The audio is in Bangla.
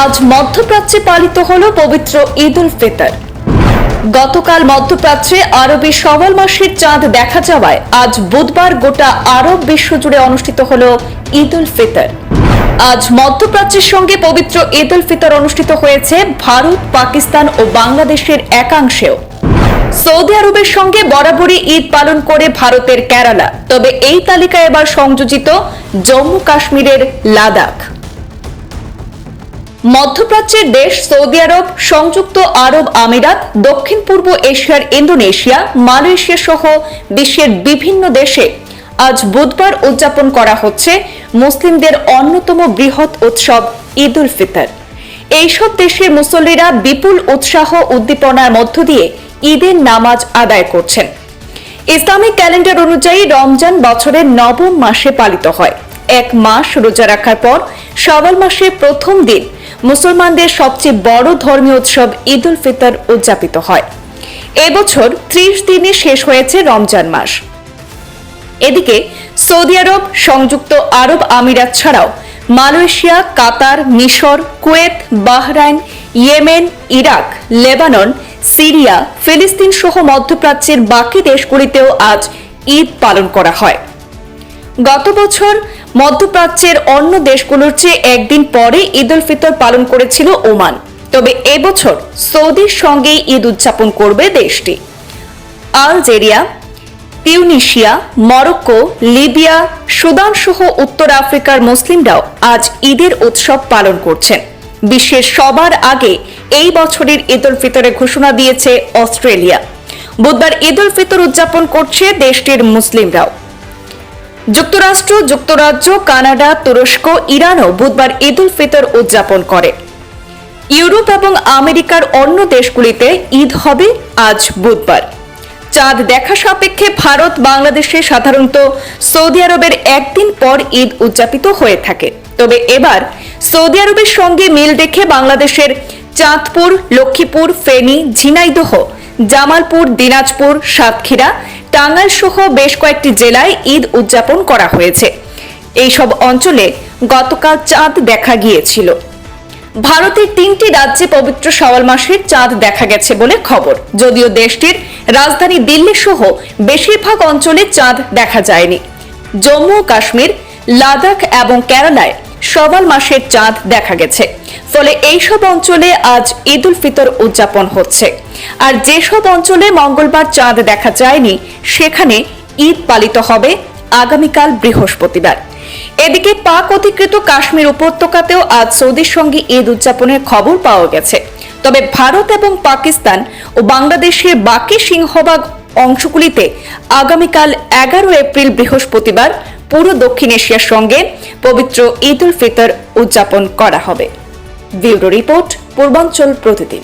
আজ মধ্যপ্রাচ্যে পালিত হল পবিত্র ঈদ উল ফিতর। গতকাল মধ্যপ্রাচ্যে আরবি সওয়াল মাসের চাঁদ দেখা যাওয়ায় আজ বুধবার গোটা আরব বিশ্বজুড়ে অনুষ্ঠিত হল ঈদ উল ফিতর। আজ মধ্যপ্রাচ্যের সঙ্গে পবিত্র ঈদ উল ফিতর অনুষ্ঠিত হয়েছে ভারত, পাকিস্তান ও বাংলাদেশের একাংশেও। সৌদি আরবের সঙ্গে বরাবরই ঈদ পালন করে ভারতের কেরালা, তবে এই তালিকায় এবার সংযোজিত জম্মু কাশ্মীরের লাদাখ। মধ্যপ্রাচ্যের দেশ সৌদি আরব, সংযুক্ত আরব আমিরাত, দক্ষিণ পূর্ব এশিয়ার ইন্দোনেশিয়া, মালয়েশিয়া সহ বিশ্বের বিভিন্ন দেশে আজ বুধবার উদযাপন করা হচ্ছে মুসলিমদের অন্যতম বৃহৎ উৎসব ঈদ উল ফিতর। এইসব দেশের মুসল্লিরা বিপুল উৎসাহ উদ্দীপনার মধ্য দিয়ে ঈদের নামাজ আদায় করছেন। ইসলামিক ক্যালেন্ডার অনুযায়ী রমজান বছরের নবম মাসে পালিত হয়। এক মাস রোজা রাখার পর শাওয়াল মাসের প্রথম দিন মুসলমানদের সবচেয়ে বড় ধর্মীয় উৎসব ঈদ উল ফিতর উদযাপিত হয়। এবছর ত্রিশ দিনে শেষ হয়েছে রমজান মাস। এদিকে সৌদি আরব সংযুক্ত আরব আমিরাত ছাড়াও মালয়েশিয়া, কাতার, মিশর, Kuwait, Bahrain, Yemen, Iraq, Lebanon, Syria, ফিলিস্তিন সহ মধ্যপ্রাচ্যের বাকি দেশগুলিতেও আজ ঈদ পালন করা হয়। গত বছর মধ্যপ্রাচ্যের অন্য দেশগুলোর চেয়ে একদিন পরে ঈদ উল ফিতর পালন করেছিল ওমান। তবে এবছর সৌদির সঙ্গেই ঈদ উদযাপন করবে দেশটি। Algeria, Tunisia, Morocco, Libya Sudan সহ উত্তর আফ্রিকার মুসলিমরাও আজ ঈদের উৎসব পালন করছেন। বিশ্বের সবার আগে এই বছরের ঈদ উল ফিতরের ঘোষণা দিয়েছে অস্ট্রেলিয়া। বুধবার ঈদ উল ফিতর উদযাপন করছে দেশটির মুসলিমরাও। যুক্তরাষ্ট্র, যুক্তরাজ্য, কানাডা, তুরস্ক, ইরানও বুধবার ঈদ উল ফিতর উদযাপন করে। ইউরোপ এবং আমেরিকার অন্য দেশগুলিতে ঈদ হবে আজ বুধবার। চাঁদ দেখা সাপেক্ষে ভারত, বাংলাদেশে সাধারণত সৌদি আরবের একদিন পর ঈদ উদযাপিত হয়ে থাকে। তবে এবার সৌদি আরবের সঙ্গে মিল রেখে বাংলাদেশের চাঁদপুর, লক্ষ্মীপুর, ফেনী, ঝিনাইদহ, জামালপুর, দিনাজপুর, সাতক্ষীরা টাঙ্গাইল সহ বেশ কয়েকটি জেলায় ঈদ উদযাপন করা হয়েছে। এইসব অঞ্চলে গতকাল চাঁদ দেখা গিয়েছিল। ভারতের তিনটি রাজ্যে পবিত্র সওয়াল মাসের চাঁদ দেখা গেছে বলে খবর। যদিও দেশটির রাজধানী দিল্লি সহ বেশিরভাগ অঞ্চলে চাঁদ দেখা যায়নি। জম্মু ও কাশ্মীর, লাদাখ এবং কেরালায় সওয়াল মাসের চাঁদ দেখা গেছে। ফলে এইসব অঞ্চলে আজ ঈদ উল ফিতর উদযাপন হচ্ছে। আর যেসব অঞ্চলে মঙ্গলবার চাঁদ দেখা যায়নি, সেখানে ঈদ পালিত হবে আগামীকাল বৃহস্পতিবার। এদিকে পাক অধিকৃত কাশ্মীর উপত্যকাতেও আজ সৌদির সঙ্গে ঈদ উদযাপনের খবর পাওয়া গেছে। তবে ভারত এবং পাকিস্তান ও বাংলাদেশের বাকি সিংহভাগ অংশগুলিতে আগামীকাল এগারো এপ্রিল বৃহস্পতিবার পুরো দক্ষিণ এশিয়ার সঙ্গে পবিত্র ঈদ উল ফিতর উদযাপন করা হবে। ব্যুরো রিপোর্ট, পূর্বাঞ্চল প্রতিদিন।